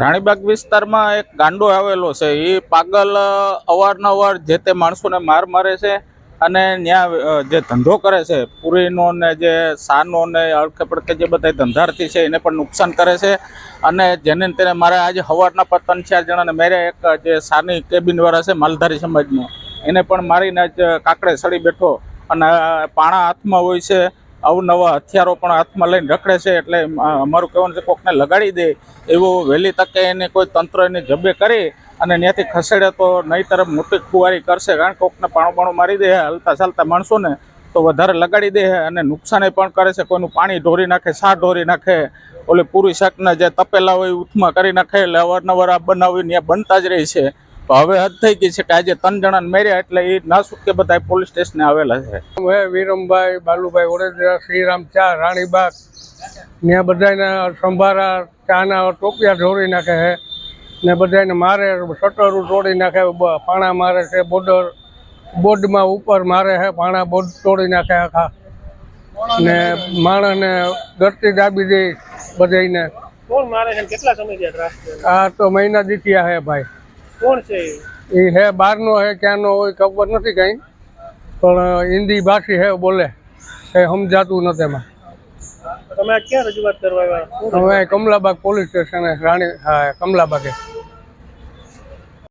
રાણીબાગ વિસ્તારમાં એક ગાંડો આવેલો છે. એ પાગલ અવારનવાર જે તે માણસોને માર મારે છે અને ત્યાં જે ધંધો કરે છે, પૂરીનો ને જે સાનો ને અડકે પડકે જે બધા ધંધાર્થી છે, એને પણ નુકસાન કરે છે. અને જેને તેને મારે આજે સવારના પર ત્રણ ચાર જણાને મેરે એક જે સાની કેબિનવાળા છે, માલધારી સમાજનો. એને પણ મારીને જ કાકડે સડી બેઠો. અને પાણા હાથમાં હોય છે. અવનવા હથિયારો પણ હાથમાં લઈને રખડે છે એટલે અમારું કહેવાનું છે કોકને લગાડી દે એવું વહેલી તકે એને કોઈ તંત્ર એને જબ્બે કરી અને ત્યાંથી ખસેડે તો નહીં તરફ મોટી ખુવારી કરશે. કારણ કોકને પાણું પાણું મારી દે, હલતા ચાલતા માણસોને તો વધારે લગાડી દે અને નુકસાન પણ કરે છે. કોઈનું પાણી ઢોરી નાખે, સાર ઢોરી નાખે, ઓલે પૂરી શાકના જે તપેલા હોય ઉથમાં કરી નાખે, એટલે અવારનવાર આ બનાવી ત્યાં બનતા જ રહી છે. તો હવે હદ થઈ ગઈ છે કે આજે ત્રણ જણાને માર્યા એટલે એ ના કે બધા પોલીસ સ્ટેશને આવેલા છે. હે વિરમભાઈ બાલુભાઈ વડોદરા શ્રીરામ ચા રાણીબાગ ત્યાં બધાને સંભારા ચાના ટોપિયા ઢોળી નાખે છે. ને બધાને મારે શટરો તોડી નાખે પાણા મારે છે બોર્ડર બોર્ડમાં ઉપર મારે છે પાણા બોર્ડ તોડી નાખે આખા. ને માણસને ગરતી દાબી દે બધાને કોણ મારે છે કેટલા સમય આ છે તો મહિના દીઠિયા હે ભાઈ. કોણ છે એ? હે બહારનો હે ક્યાંનો હોય ખબર નથી કાંઈ. પણ હિન્દી ભાષી હે બોલે. એ સમજાતું નથી એમાં. તમે ક્યાં રજૂઆત કરવા આવ્યા? અમે હવે કમલાબાગ પોલીસ સ્ટેશન રાણી હા કમલાબાગે.